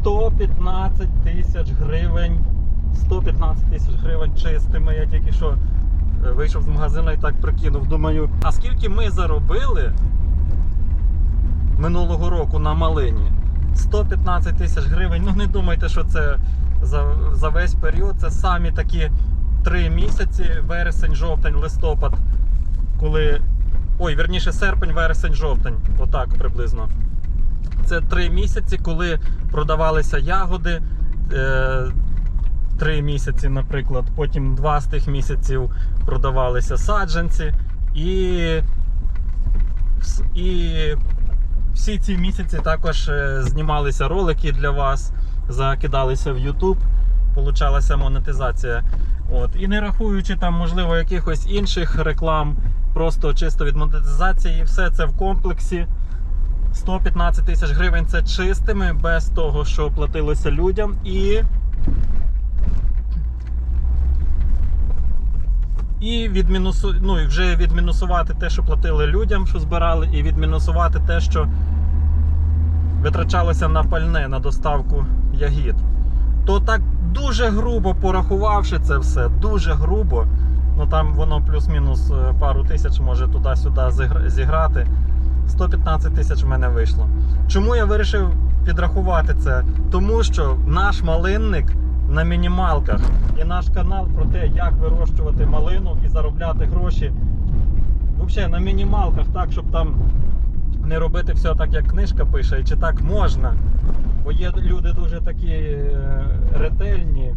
115 тисяч гривень. 115 тисяч гривень чистими. Я тільки що е, вийшов з магазину і так прикинув. Думаю, а скільки ми заробили минулого року на малині? 115 тисяч гривень. Ну не думайте, що це за, за весь період. Це самі такі три місяці: вересень, жовтень, листопад, коли. Ой, верніше, серпень, вересень, жовтень. Отак приблизно. Це три місяці, коли продавалися ягоди. Е, три місяці, наприклад. Потім два з тих місяців продавалися саджанці. І, і всі ці місяці також е, знімалися ролики для вас, закидалися в YouTube, получалася монетизація. От. І не рахуючи там, можливо, якихось інших реклам, просто чисто від монетизації, і все це в комплексі. 115 тисяч гривень це чистими, без того, що платилося людям. І І відмінусу... ну, і вже відмінусувати те, що платили людям, що збирали, і відмінусувати те, що витрачалося на пальне, на доставку ягід. То так дуже грубо порахувавши це все, дуже грубо. Ну там воно плюс-мінус е, пару тисяч може туди-сюди зіграти. 115 тисяч в мене вийшло. Чому я вирішив підрахувати це? Тому що наш малинник на мінімалках і наш канал про те, як вирощувати малину і заробляти гроші. Взагалі на мінімалках, так, щоб там не робити все так, як книжка пише, і чи так можна. Бо є люди дуже такі е, ретельні,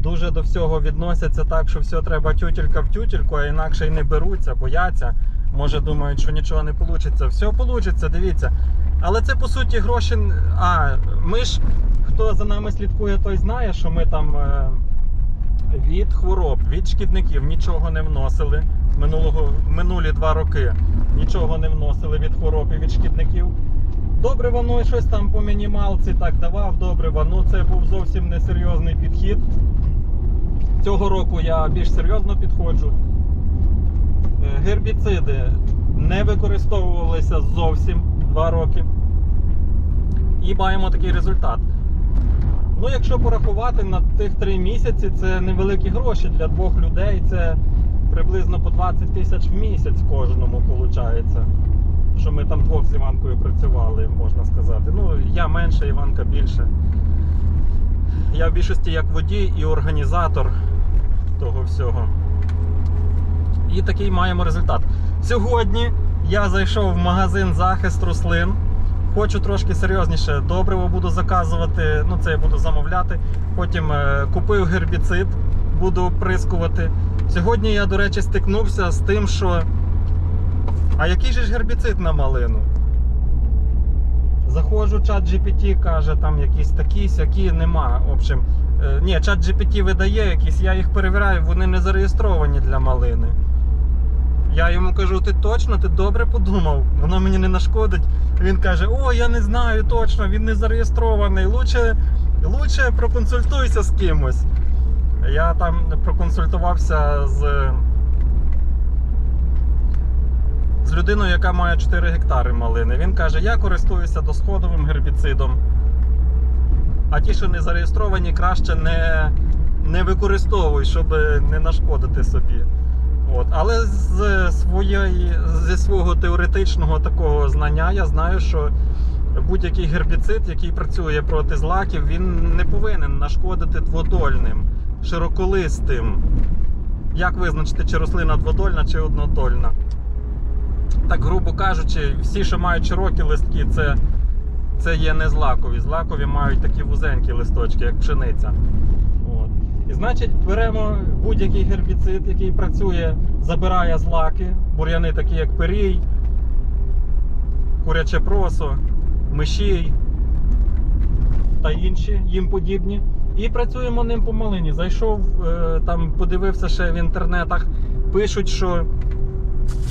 дуже до всього відносяться так, що все треба тютелька в тютельку, а інакше й не беруться, бояться. Може думають, що нічого не вийде. Все вийде, дивіться. Але це по суті гроші. А, ми ж, хто за нами слідкує, той знає, що ми там е, від хвороб, від шкідників нічого не вносили. Минулого, минулі два роки нічого не вносили від хвороб і від шкідників. Добриво, ну щось там по мінімалці так давав добриво. Ну це був зовсім несерйозний підхід. Цього року я більш серйозно підходжу. Е, Гербіциди не використовувалися зовсім 2 роки. І маємо такий результат. Ну, якщо порахувати на тих 3 місяці, це невеликі гроші для двох людей. Це приблизно по 20 тисяч в місяць кожному виходить. Що ми там двох з Іванкою працювали, можна сказати. Ну, я менше, Іванка більше. Я в більшості як водій і організатор того всього. І такий маємо результат. Сьогодні я зайшов в магазин захист рослин. Хочу трошки серйозніше добриво буду заказувати. Ну, це я буду замовляти. Потім е, купив гербіцид, буду оприскувати. Сьогодні я, до речі, стикнувся з тим, що. А який же ж гербіцид на малину? Заходжу, чат GPT каже, там якісь такі, сякі, нема. В общем, е, ні, чат GPT видає якісь, я їх перевіряю, вони не зареєстровані для малини. Я йому кажу, ти точно, ти добре подумав, воно мені не нашкодить. Він каже: О, я не знаю точно, він не зареєстрований. Лучше, лучше проконсультуйся з кимось. Я там проконсультувався з, з людиною, яка має 4 гектари малини. Він каже, я користуюся досходовим гербіцидом. А ті, що не зареєстровані, краще не, не використовуй, щоб не нашкодити собі. От. Але з своєї, зі свого теоретичного такого знання я знаю, що будь-який гербіцид, який працює проти злаків, він не повинен нашкодити дводольним, широколистим. Як визначити, чи рослина дводольна, чи однодольна? Так, грубо кажучи, всі, що мають широкі листки, це, це є не злакові. Злакові мають такі вузенькі листочки, як пшениця. От. І значить, беремо будь-який гербіцид, який працює, забирає злаки, бур'яни такі, як перій, куряче просо, мишій та інші їм подібні. І працюємо ним по малині. Зайшов, е, там подивився ще в інтернетах, пишуть, що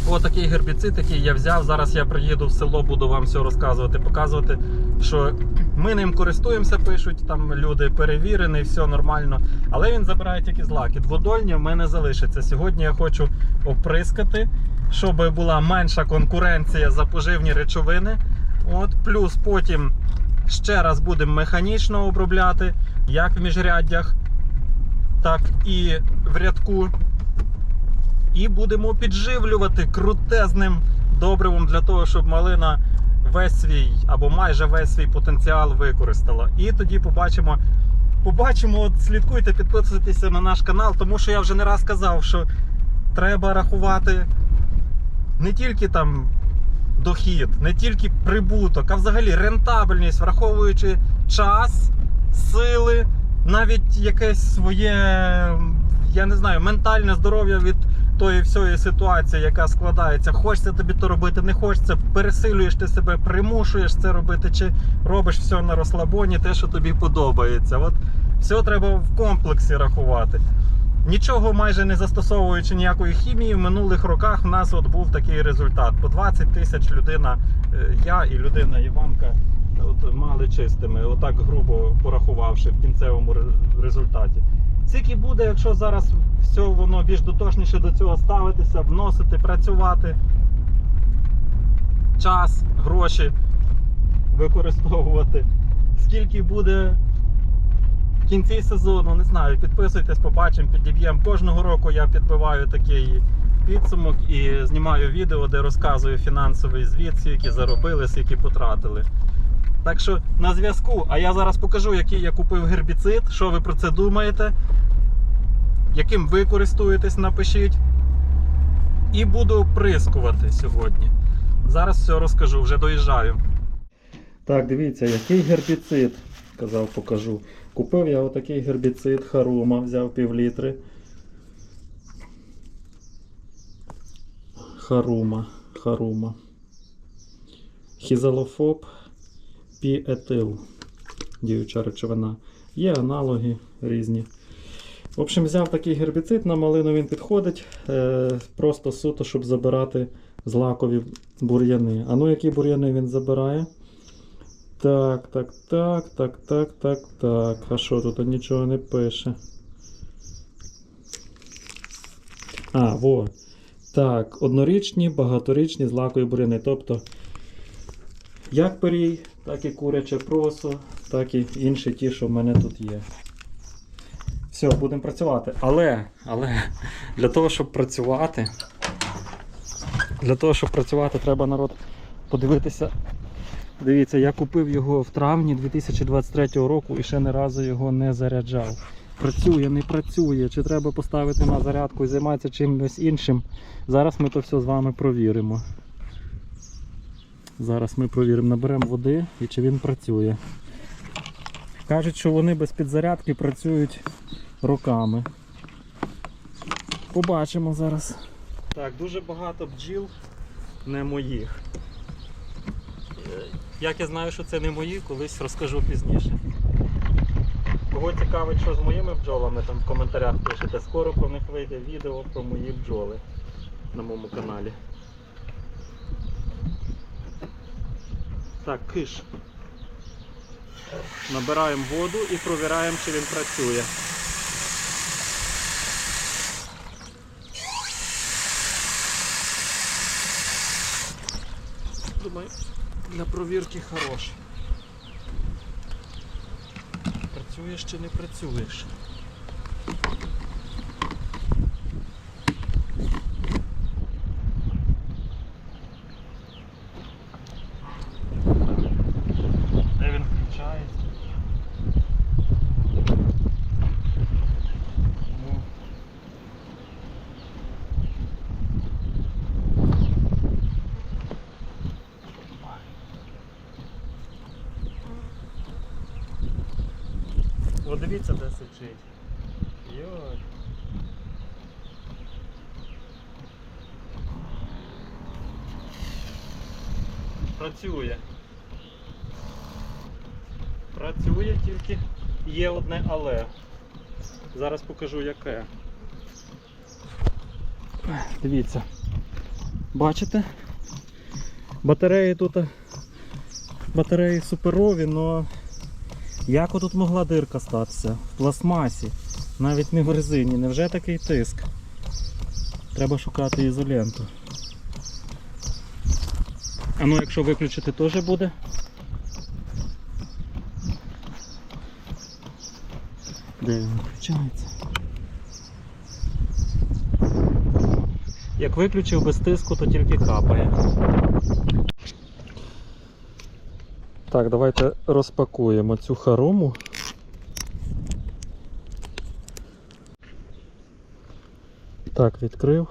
отакий гербіцид, який я взяв. Зараз я приїду в село, буду вам все розказувати, показувати, що ми ним користуємося, пишуть там люди перевірений, все нормально. Але він забирає тільки злаки. Дводольні в мене залишиться. Сьогодні я хочу оприскати, щоб була менша конкуренція за поживні речовини. От, плюс потім Ще раз будемо механічно обробляти, як в міжряддях, так і в рядку. І будемо підживлювати крутезним добривом для того, щоб малина весь свій або майже весь свій потенціал використала. І тоді побачимо. Побачимо, от слідкуйте, підписуйтеся на наш канал, тому що я вже не раз казав, що треба рахувати не тільки там дохід, не тільки прибуток, а взагалі рентабельність, враховуючи час, сили, навіть якесь своє, я не знаю, ментальне здоров'я від тої всієї ситуації, яка складається. Хочеться тобі то робити, не хочеться, пересилюєш ти себе, примушуєш це робити, чи робиш все на розслабоні, те, що тобі подобається. От все треба в комплексі рахувати. Нічого майже не застосовуючи ніякої хімії, в минулих роках в нас от був такий результат. По 20 тисяч людина, е, я і людина Іванка от, мали чистими, отак грубо порахувавши в кінцевому результаті. Скільки буде, якщо зараз все воно більш дотошніше до цього ставитися, вносити, працювати, час, гроші використовувати. Скільки буде в кінці сезону, не знаю, підписуйтесь, побачимо, підіб'ємо. Кожного року я підбиваю такий підсумок і знімаю відео, де розказую фінансовий звіт, скільки заробили, скільки потратили. Так що на зв'язку. А я зараз покажу, який я купив гербіцид, що ви про це думаєте, яким ви користуєтесь, напишіть. І буду оприскувати сьогодні. Зараз все розкажу, вже доїжджаю. Так, дивіться, який гербіцид, казав, покажу. Купив я отакий гербіцид Харума, взяв пів літри. Харума, Харума. Хізалофоб піетил. Діюча речовина. Є аналоги різні. В общем, взяв такий гербіцид, на малину він підходить. Е, просто суто, щоб забирати злакові бур'яни. А ну, які бур'яни він забирає? Так, так, так, так, так, так, так. А що тут нічого не пише? А, во. Так, однорічні, багаторічні злакові буряни. Тобто, як перій, так і куряче просо, так і інші ті, що в мене тут є. Все, будемо працювати. Але, але для того, щоб працювати, для того, щоб працювати, треба народ подивитися Дивіться, я купив його в травні 2023 року і ще ні разу його не заряджав. Працює, не працює, чи треба поставити на зарядку і займатися чимось іншим. Зараз ми то все з вами провіримо. Зараз ми провіримо, наберемо води і чи він працює. Кажуть, що вони без підзарядки працюють роками. Побачимо зараз. Так, дуже багато бджіл не моїх. Як я знаю, що це не мої, колись розкажу пізніше. Кого цікавить, що з моїми бджолами, там в коментарях пишете, скоро про них вийде відео про мої бджоли на моєму каналі. Так, киш. Набираємо воду і провіряємо, чи він працює. Думаю, для провірки хорош. Працюєш чи не працюєш? Де він включається? Ну. О, дивіться, де сичить. Йой. Працює. Працює, тільки є одне але. Зараз покажу яке. Дивіться. Бачите? Батареї тут батареї суперові, але як отут могла дирка статися? В пластмасі, навіть не в резині. Невже такий тиск? Треба шукати ізоленту. А ну якщо виключити теж буде. Де він включається? Як виключив без тиску, то тільки капає. Так, давайте розпакуємо цю харому. Так, відкрив.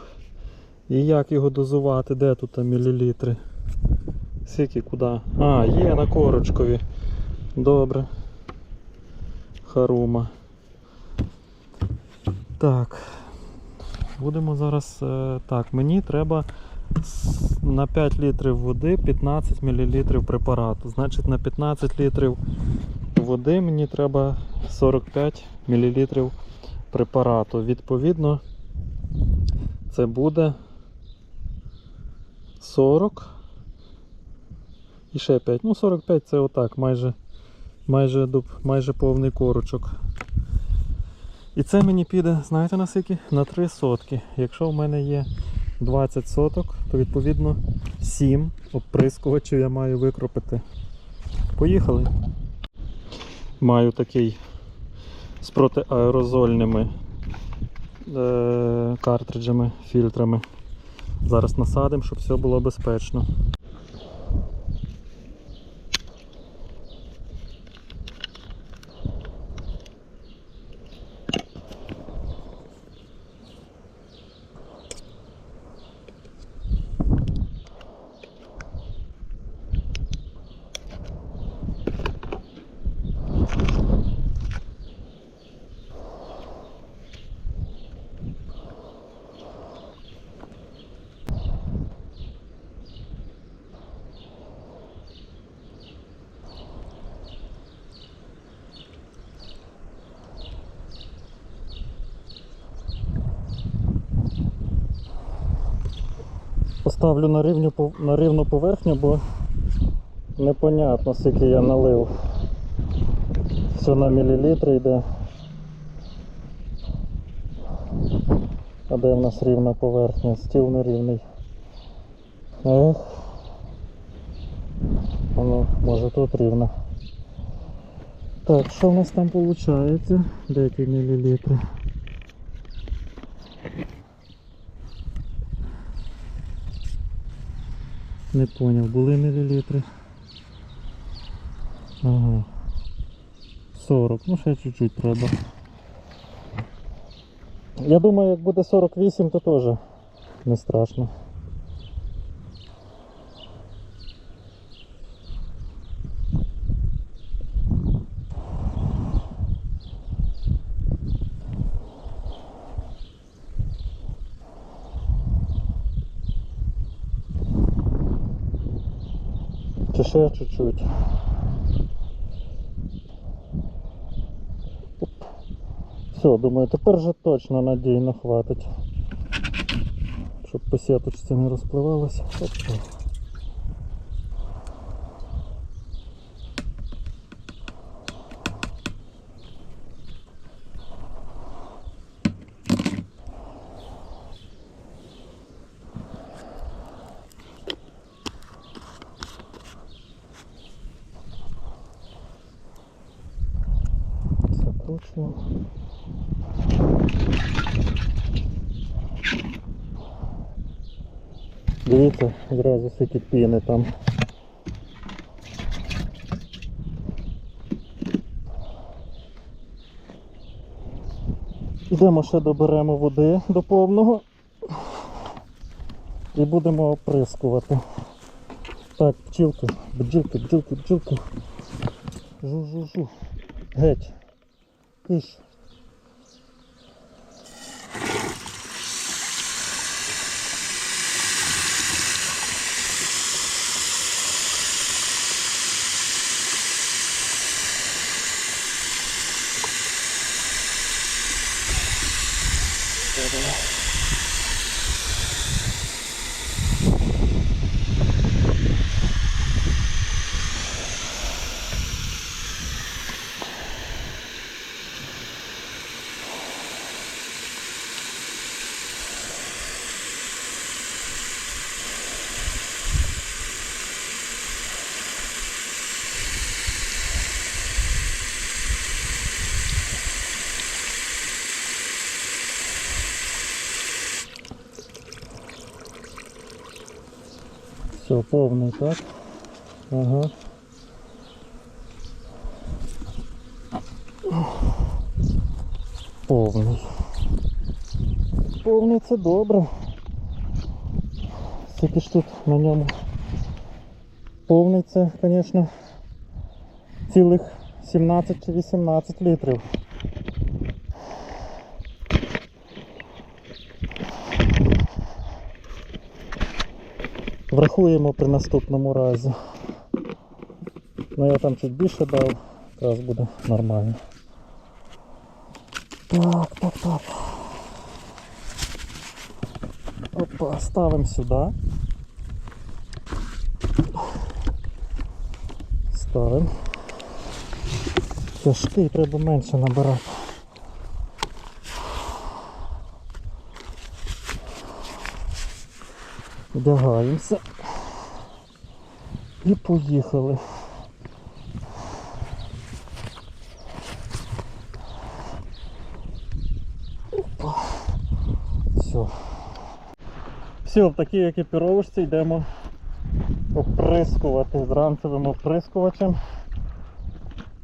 І як його дозувати? Де тут мілілітри? Скільки куди? А, є на корочкові. Добре. Харума. Так. Будемо зараз. е, Так, мені треба на 5 літрів води 15 мл препарату. Значить на 15 літрів води мені треба 45 мл препарату. Відповідно, це буде 40 і ще 5. Ну, 45 це отак, майже, майже, до- майже повний корочок. І це мені піде, знаєте на скільки? На 3 сотки. Якщо в мене є 20 соток, то відповідно 7 оприскувачів я маю викропити. Поїхали. Маю такий з протиаерозольними е- картриджами, фільтрами. Зараз насадимо, щоб все було безпечно. Поставлю на рівню на рівну поверхню, бо непонятно скільки я налив. Все на мілілітри йде. А де в нас рівна поверхня? Стіл нерівний. Ех. А Ну, може тут рівно. Так, що в нас там виходить? Де мілілітри? Не поняв, були мілілітри. Ага. 40, ну ще чуть-чуть треба. Я думаю, як буде 48, то теж не страшно. Ще чуть-чуть. Все, думаю, тепер вже точно надійно хватить. Щоб по не розпливалося. Опа. Закручуємо. Дивіться, одразу скільки піни там. Йдемо ще доберемо води до повного і будемо оприскувати. Так, пчілки, бджілки, бджілки, бджілки. Жу-жу-жу. Геть. Киш. Все, повний, так? Ага. Повний. Повний це добре. Скільки ж тут на ньому. Повний це, звісно, цілих 17 чи 18 літрів. Врахуємо при наступному разі. Ну я там чуть більше дав, якраз буде нормально. Так, так, так. Опа, ставимо сюди. Ставимо. Тяжкий, треба менше набирати. Вдягаємося. І поїхали. Опа. Все. Все, в такій екіпіровочці йдемо оприскувати з ранцевим оприскувачем.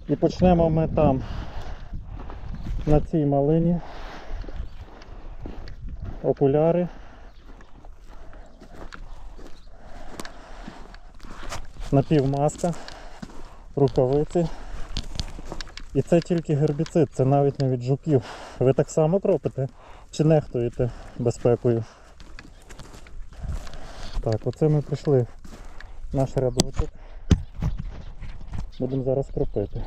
І почнемо ми там, на цій малині. Окуляри. Напівмаска, рукавиці. І це тільки гербіцид, це навіть не від жуків. Ви так само кропите? Чи нехтуєте безпекою? Так, оце ми прийшли наш рядочок. Будемо зараз кропити.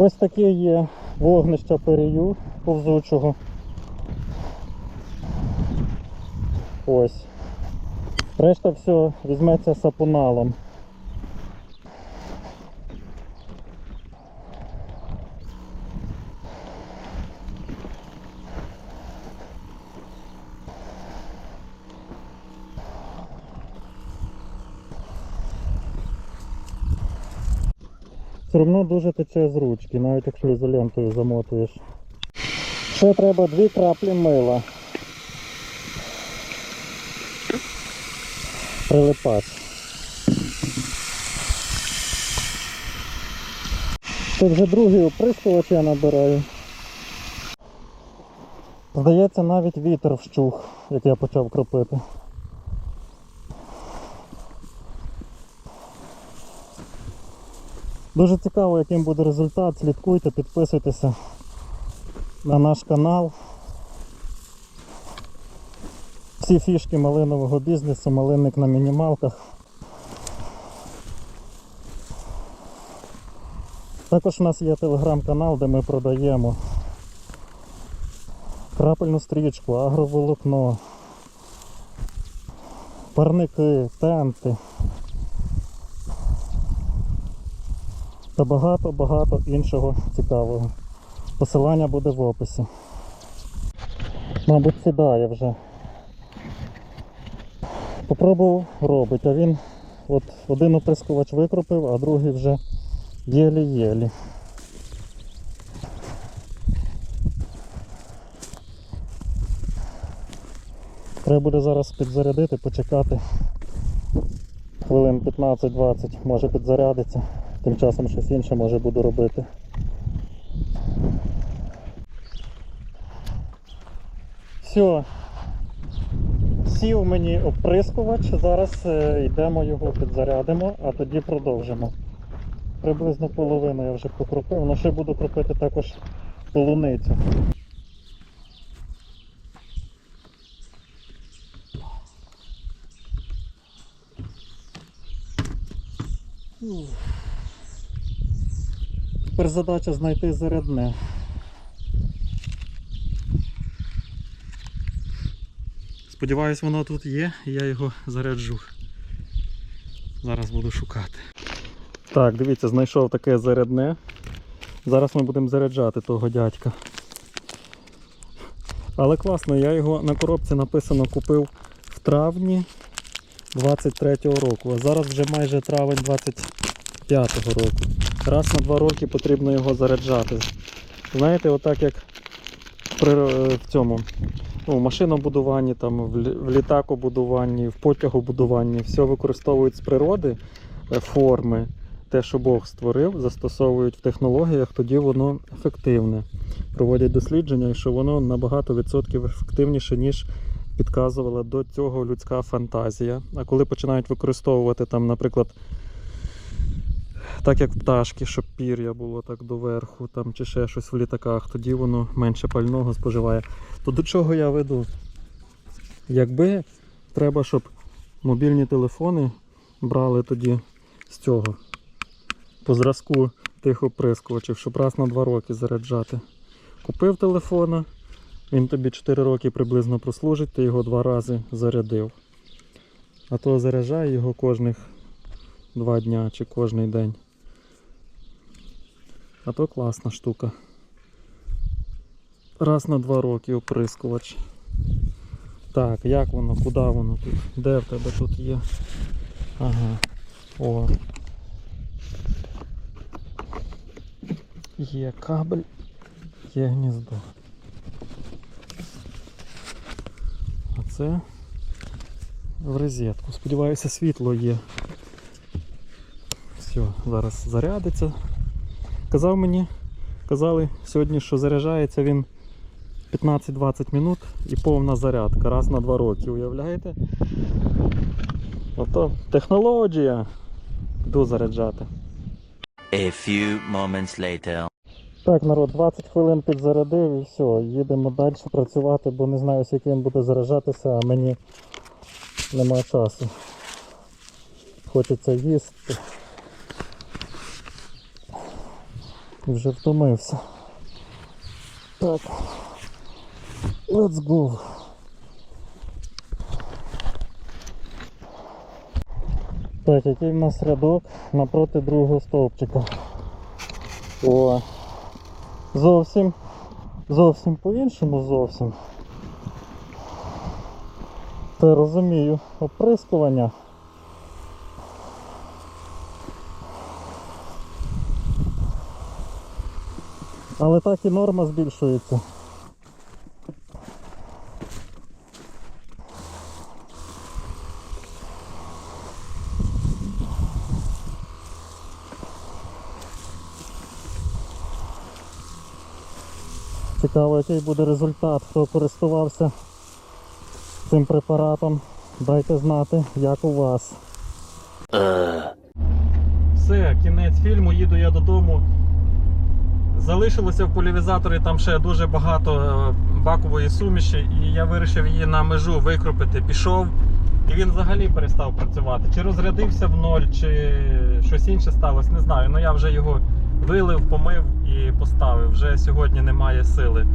Ось таке є вогнище перію повзучого. Ось. Решта все візьметься сапуналом. Все дуже тече з ручки, навіть якщо ізолентою замотуєш. Ще треба дві краплі мила. Прилипач. Це вже другий оприскувач я набираю. Здається, навіть вітер вщух, як я почав кропити. Дуже цікаво, яким буде результат. Слідкуйте, підписуйтеся на наш канал. Всі фішки малинового бізнесу, малинник на мінімалках. Також у нас є телеграм-канал, де ми продаємо крапельну стрічку, агроволокно, парники, тенти. Та багато-багато іншого цікавого. Посилання буде в описі. Мабуть, сідає вже. Попробував робить, а він от один оприскувач викропив, а другий вже єлі-єлі. Треба буде зараз підзарядити, почекати. Хвилин 15-20, може підзарядиться. Тим часом щось інше може буду робити. Все. Сів мені оприскувач, зараз е, йдемо його підзарядимо, а тоді продовжимо. Приблизно половину я вже покропив, але ще буду кропити також полуницю. Тепер задача знайти зарядне. Сподіваюсь, воно тут є, і я його заряджу. Зараз буду шукати. Так, дивіться, знайшов таке зарядне. Зараз ми будемо заряджати того дядька. Але класно, я його на коробці написано купив в травні 23-го року, а зараз вже майже травень 25-го року. Раз на два роки потрібно його заряджати. Знаєте, отак як при, е, в цьому ну, машинобудуванні, там, в, літакобудуванні, в потягобудуванні, все використовують з природи е, форми, те, що Бог створив, застосовують в технологіях, тоді воно ефективне. Проводять дослідження, що воно набагато відсотків ефективніше, ніж підказувала до цього людська фантазія. А коли починають використовувати там, наприклад, так як пташки, щоб пір'я було так доверху, там, чи ще щось в літаках, тоді воно менше пального споживає. То до чого я веду? Якби треба, щоб мобільні телефони брали тоді з цього по зразку тих оприскувачів, щоб раз на два роки заряджати. Купив телефона, він тобі 4 роки приблизно прослужить, ти його два рази зарядив. А то заряджай його кожних два дня чи кожний день. А то класна штука. Раз на два роки оприскувач. Так, як воно, куди воно тут? Де в тебе тут є? Ага. О. Є кабель, є гніздо. А це в розетку. Сподіваюся, світло є. Все, зараз зарядиться. Казав мені, казали сьогодні, що заряджається він 15-20 минут і повна зарядка раз на два роки, уявляєте? Ото технологія. Йду заряджати. A few moments later. Так, народ, 20 хвилин підзарядив і все, їдемо далі працювати, бо не знаю, скільки він буде заряджатися, а мені нема часу. Хочеться їсти. Вже втомився. Так. Let's go. Так, який в нас рядок напроти другого стовпчика. О, зовсім, зовсім по-іншому зовсім. Та розумію, оприскування. Але так і норма збільшується. Цікаво, який буде результат, хто користувався цим препаратом. Дайте знати, як у вас. Все, кінець фільму, їду я додому. Залишилося в полівізаторі там ще дуже багато е, бакової суміші, і я вирішив її на межу викропити. Пішов, і він взагалі перестав працювати. Чи розрядився в ноль, чи щось інше сталося, не знаю. Ну я вже його вилив, помив і поставив. Вже сьогодні немає сили.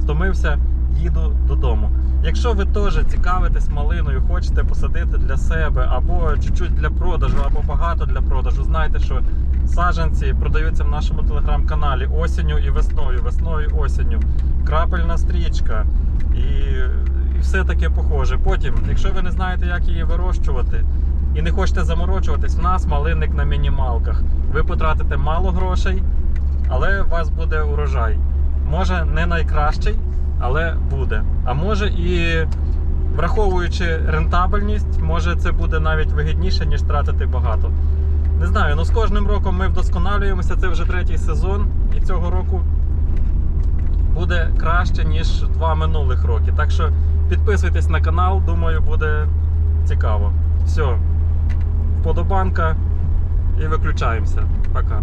Втомився, їду додому. Якщо ви теж цікавитесь малиною, хочете посадити для себе або чуть-чуть для продажу, або багато для продажу, знайте, що саджанці продаються в нашому телеграм-каналі осінню і весною, весною осінню. Крапельна стрічка і, і все таке похоже. Потім, якщо ви не знаєте, як її вирощувати і не хочете заморочуватись, в нас малинник на мінімалках. Ви потратите мало грошей, але у вас буде урожай. Може не найкращий, але буде. А може і враховуючи рентабельність, може це буде навіть вигідніше, ніж тратити багато. Не знаю, ну з кожним роком ми вдосконалюємося. Це вже третій сезон, і цього року буде краще, ніж два минулих роки. Так що підписуйтесь на канал, думаю, буде цікаво. Все, вподобанка і виключаємося. Пока.